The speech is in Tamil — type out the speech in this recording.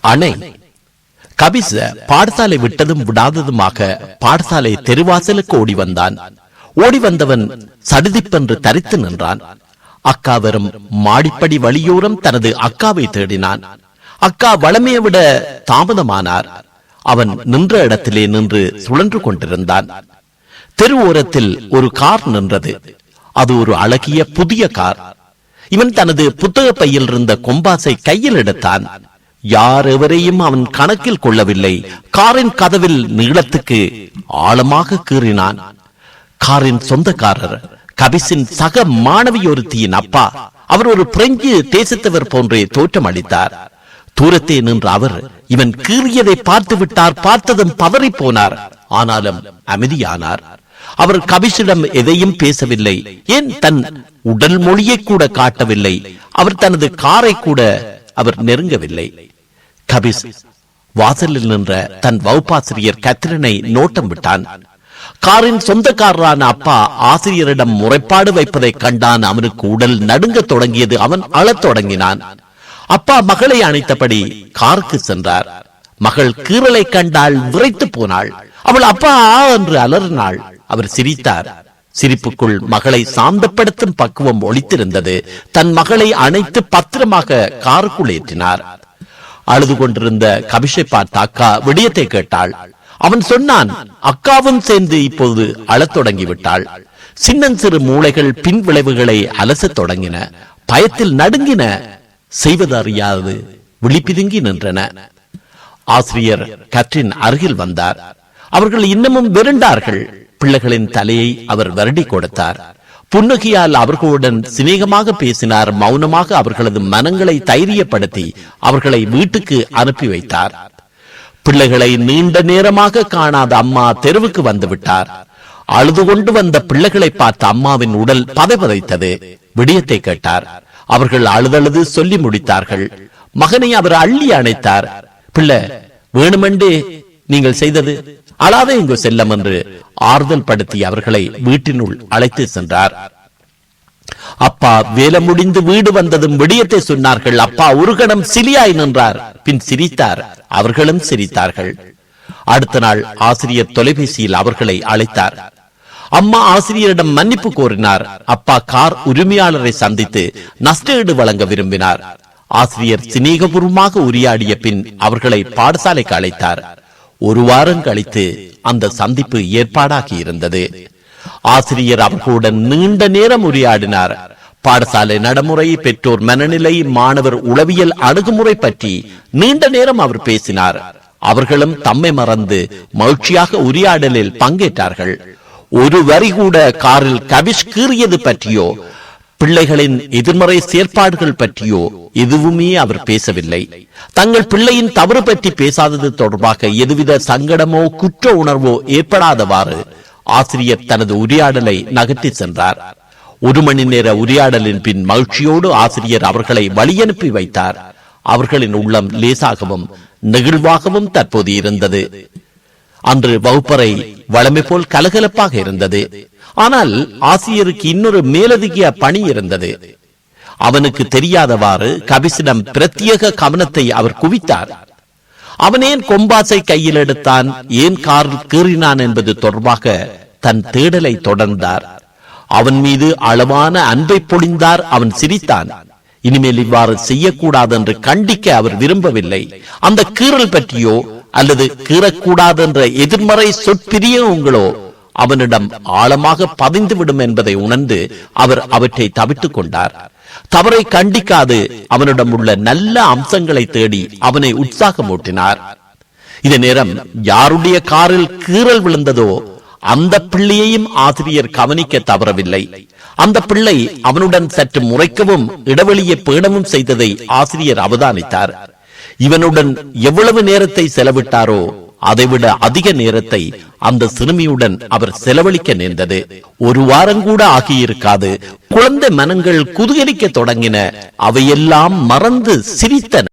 அணை. கபிச பாடசாலை விட்டதும் விடாததுமாக பாடசாலை தெருவாசலுக்கு ஓடி வந்தான். ஓடி வந்தவன் சடுதிப்பென்று தரித்து நின்றான். அக்கா வரும் மாடிப்படி வழியோரம் தனது அக்காவை தேடினான். அக்கா வளமையை விட தாமதமானார். அவன் நின்ற இடத்திலே நின்று சுழன்று கொண்டிருந்தான். தெரு ஓரத்தில் ஒரு கார் நின்றது. அது ஒரு அழகிய புதிய கார். இவன் தனது புத்தக பையில் இருந்த கொம்பாசை கையில் எடுத்தான். யார் எவரையும் அவன் கணக்கில் கொள்ளவில்லை. காரின் கதவில் நீளத்துக்கு ஆழமாக கீறினான். காரின் சொந்தக்காரர் கபிசின் சக மாணவி ஒருத்தியின் அப்பா அவர் ஒரு பிரெஞ்சு தேசத்தவர் போன்றே தோற்றம் அளித்தார். தூரத்தே நின்ற அவர் இவன் கீறியதை பார்த்து விட்டார் பார்த்ததும் பதறி போனார். ஆனாலும் அமைதியானார். அவர் கபிஷிடம் எதையும் பேசவில்லை. ஏன் தன் உடல் மொழியை கூட காட்டவில்லை? அவர் தனது காரை கூட அவர் நெருங்கவில்லை. கபிஸ். வாசலில் நின்ற தன் வகுப்பாசிரியர் கத்ரினை நோட்டம் விட்டான். காரின் சொந்தக்காரரான அப்பா ஆசிரியரிடம் முறைப்பாடு வைப்பதை கண்டான். அவனுக்கு உடல் நடுங்க தொடங்கியது. அவன் அழத் தொடங்கினான். அப்பா மகளை அணைத்தபடி காருக்கு சென்றார். மகள் கீறலை கண்டால் விரைத்து போனாள். அவள் அப்பா என்று அலறினாள். அவர் சிரித்தார். சிரிப்புக்குள் மகளை சாந்தப்படுத்தும் பக்குவம் ஒழித்திருந்தது தன் மகளை அணைத்து பத்திரமாக காருக்குள் ஏற்றினார். அழுது கொண்டிருந்த கபிஷை பார்த்த அக்கா விடயத்தை கேட்டாள். அவன் சொன்னான் அக்காவும் சேர்ந்து இப்போது அழத் தொடங்கிவிட்டாள். சின்னஞ்சிறு மூளைகள் பின் விளைவுகளை அலசத் தொடங்கின. பயத்தில் நடுங்கின. செய்வது அறியாது விழிப்பிதுங்கி நின்றன. ஆசிரியர் கற்றின் அருகில் வந்தார். அவர்கள் இன்னமும் விருண்டார்கள். பிள்ளைகளின் தலையை அவர் வருடி கொடுத்தார். புன்னகையால் அவர்களுடன் சிநேகமாக பேசினார். மௌனமாக அவர்களது மனங்களை தைரியப்படுத்தி அவர்களை வீட்டுக்கு அனுப்பி வைத்தார். பிள்ளைகளை நீண்ட நேரமாக காணாத அம்மா தெருவுக்கு வந்துவிட்டார் அழுது கொண்டு வந்த பிள்ளைகளை பார்த்த அம்மாவின் உடல் பதைபதைத்தது. விடியத்தை கேட்டார். அவர்கள் அழுதழுது சொல்லி முடித்தார்கள். மகனை அவர் அள்ளி அணைத்தார். பிள்ளை வேணுமென்றே நீங்கள் செய்தது அழாதே இங்கு செல்லம் என்று ஆறுதல் படுத்தி அவர்களை வீட்டினுள் அழைத்து சென்றார். அப்பா வேலை முடிந்து வீடு வந்ததும் விடியத்தை சொன்னார்கள். அப்பா ஒரு கணம் சிலியாய் நின்றார். பின் சிரித்தார். அவர்களும் சிரித்தார்கள். அடுத்த நாள் ஆசிரியர் தொலைபேசியில் அவர்களை அழைத்தார். அம்மா ஆசிரியரிடம் மன்னிப்பு கோரினார். அப்பா கார் உரிமையாளரை சந்தித்து நஷ்டஈடு வழங்க விரும்பினார். ஆசிரியர் சிநேகபூர்வமாக உரையாடிய பின் அவர்களை பாடசாலைக்கு அழைத்தார். ஒரு வாரம் கழித்து அந்த சந்திப்பு ஏற்பாடாகி இருந்தது. ஆசிரியர் அவர்களுடன் நீண்ட நேரம் உரையாடினார். பாடசாலை நடைமுறை பெற்றோர் மனநிலை மாணவர் உளவியல் அணுகுமுறை பற்றி நீண்ட நேரம் அவர் பேசினார். அவர்களும் தம்மை மறந்து மகிழ்ச்சியாக உரையாடலில் பங்கேற்றார்கள். ஒரு வரி கூட காரில் கவிஷ் கீறியது பற்றியோ பிள்ளைகளின் எதிர்மறை செயற்பாடுகள் பற்றியோ எதுவுமே அவர் பேசவில்லை. தங்கள் பிள்ளையின் தவறு பற்றி பேசாதது தொடர்பாக எதுவித சங்கடமோ குற்ற உணர்வோ ஏற்படாதவாறு ஆசிரியர் தனது உரையாடலை நகர்த்தி சென்றார். ஒரு மணி நேர உரையாடலின் பின் மகிழ்ச்சியோடு ஆசிரியர் அவர்களை வழியனுப்பி வைத்தார். அவர்களின் உள்ளம் லேசாகவும் நெகிழ்வாகவும் தற்போது இருந்தது. அன்று வகுப்பறை வளமை போல் கலகலப்பாக இருந்தது. ஆனால் ஆசிரியருக்கு இன்னொரு மேலதிக பணி இருந்தது. அவனுக்கு தெரியாதவாறு கபிசிடம் பிரத்யேக கவனத்தை அவர் குவித்தார். அவன் ஏன் கொம்பாசை கையில் எடுத்தான்? ஏன் காரில் கீறினான் என்பது தொடர்பாக தன் தேடலை தொடர்ந்தார். அவன் மீது அளவான அன்பை பொழிந்தார் அவன் சிரித்தான். இனிமேல் இவ்வாறு செய்யக்கூடாது என்று கண்டிக்க அவர் விரும்பவில்லை. அந்த கீறல் பற்றியோ அல்லது கீறக்கூடாது என்ற எதிர்மறை சொற்பிரியங்களோ அவனிடம் ஆழமாக பதிந்துவிடும் என்பதை உணர்ந்து அவர் அவற்றை தவிட்டுக் கொண்டார். தவறை கண்டிக்காது அவனிடம் உள்ள நல்ல அம்சங்களை தேடி அவனை உற்சாகமூட்டினார். இந்த நேரம் யாருடைய காரில் கீறல் விழுந்ததோ அந்த பிள்ளையையும் ஆசிரியர் கவனிக்க தவறவில்லை. அந்த பிள்ளை அவனுடன் சற்று முறைக்கவும் இடைவெளியை பேணவும் செய்ததை ஆசிரியர் அவதானித்தார். இவனுடன் எவ்வளவு நேரத்தை செலவிட்டாரோ அதைவிட அதிக நேரத்தை அந்த சிறுமியுடன் அவர் செலவழிக்க நேர்ந்தது. ஒரு வாரம் கூட ஆகியிருக்காது. குழந்தை மனங்கள் குதிகரிக்க தொடங்கின. அவையெல்லாம் மறந்து சிரித்தன.